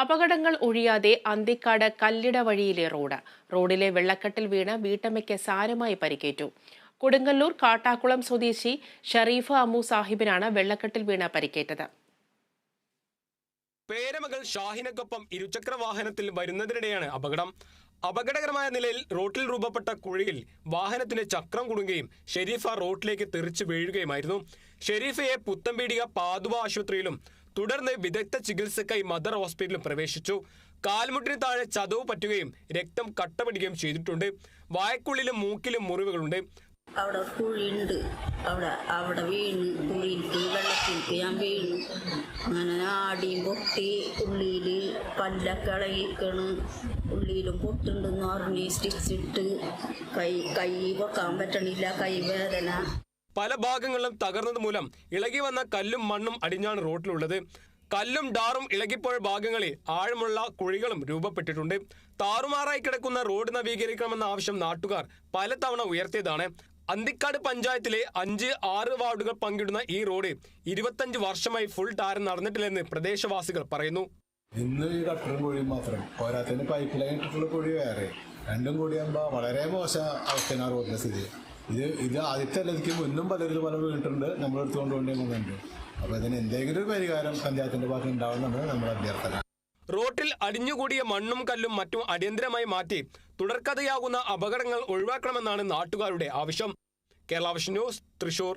അപകടങ്ങൾ ഒഴിയാതെ അന്തിക്കാട് കല്ലിട വഴിയിലെ റോഡ്. റോഡിലെ വെള്ളക്കെട്ടിൽ വീണ് വീട്ടമ്മയ്ക്ക് സാരമായി പരിക്കേറ്റു. കൊടുങ്ങല്ലൂർ കാട്ടാക്കുളം സ്വദേശി ഷറീഫ് അമ്മു സാഹിബിനാണ് വെള്ളക്കെട്ടിൽ വീണ് പരിക്കേറ്റത്. പേരമകൾ ഷാഹിനക്കൊപ്പം ഇരുചക്ര വാഹനത്തിൽ വരുന്നതിനിടെയാണ് അപകടം. അപകടകരമായ നിലയിൽ റോട്ടിൽ രൂപപ്പെട്ട കുഴിയിൽ വാഹനത്തിന്റെ ചക്രം കുടുങ്ങുകയും ഷെരീഫ റോട്ടിലേക്ക് തെറിച്ചു വീഴുകയുമായിരുന്നു. ഷെരീഫയെ പുത്തംപീടിക പാതുവ ആശുപത്രിയിലും തുടർന്ന് വിദഗ്ധ ചികിത്സക്കായി മദർ ഹോസ്പിറ്റലിൽ പ്രവേശിച്ചു. കാൽമുട്ടിന് താഴെ ചതവ് പറ്റുകയും രക്തം കട്ടപിടിക്കുകയും ചെയ്തിട്ടുണ്ട്. വായക്കുള്ളിലും മൂക്കിലും മുറിവുകളുണ്ട്. അവിടെ കുഴിയുണ്ട്. അവിടെ അവിടെ വീണ്. കുഴിയിട്ട് വെള്ളത്തിലേക്ക് ഞാൻ വീണു. അങ്ങനെ ആടിയും പൊട്ടി ഉള്ളിയിൽ പല്ലൊക്കെ ഇളകിക്കണ് ഉള്ളിയിലും പൊട്ടുണ്ടെന്ന് പറഞ്ഞ് സ്റ്റിച്ചിട്ട് കൈ കൈ പൊക്കാൻ പറ്റണില്ല. കൈ വേദന പല ഭാഗങ്ങളിലും തകർന്നത് മൂലം ഇളകി വന്ന കല്ലും മണ്ണും അടിഞ്ഞാണ് റോട്ടിലുള്ളത് കല്ലും ഡാറും ഇളകിപ്പോയ ഭാഗങ്ങളിൽ ആഴമുള്ള കുഴികളും രൂപപ്പെട്ടിട്ടുണ്ട്. താറുമാറായി കിടക്കുന്ന റോഡ് നവീകരിക്കണമെന്ന ആവശ്യം നാട്ടുകാർ പലതവണ ഉയർത്തിയതാണ്. അന്തിക്കാട് പഞ്ചായത്തിലെ അഞ്ച് ആറ് വാർഡുകൾ പങ്കിടുന്ന ഈ റോഡ് ഇരുപത്തഞ്ച് വർഷമായി ഫുൾ ടാരം നടന്നിട്ടില്ലെന്ന് പ്രദേശവാസികൾ പറയുന്നു. ഇന്ന് ഈ കട്ടറും കുഴിയും മാത്രം. പോരാത്തതിന് പൈപ്പ് ലൈൻ ഇട്ടിട്ടുള്ള കുഴി വേറെ. രണ്ടും കൂടിയാകുമ്പോൾ വളരെ മോശം അവസ്ഥയാണ് ആ റോഡിന്റെ സ്ഥിതി. ഇത് ഇത് ആദ്യത്തെ അല്ലതിക്ക് മുന്നും പലരും പല വീണിട്ടുണ്ട് നമ്മൾ എടുത്തുകൊണ്ട് കൊണ്ടേ. പോകുന്നുണ്ട് അപ്പോൾ ഇതിന് എന്തെങ്കിലും ഒരു പരിഹാരം പഞ്ചായത്തിന്റെ ഭാഗത്ത് ഉണ്ടാവുമെന്നാണ് നമ്മുടെ അഭ്യർത്ഥന. റോട്ടിൽ അടിഞ്ഞുകൂടിയ മണ്ണും കല്ലും മറ്റും അടിയന്തരമായി മാറ്റി തുടർക്കഥയാകുന്ന അപകടങ്ങൾ ഒഴിവാക്കണമെന്നാണ് നാട്ടുകാരുടെ ആവശ്യം. Kerala vision news Thrissur.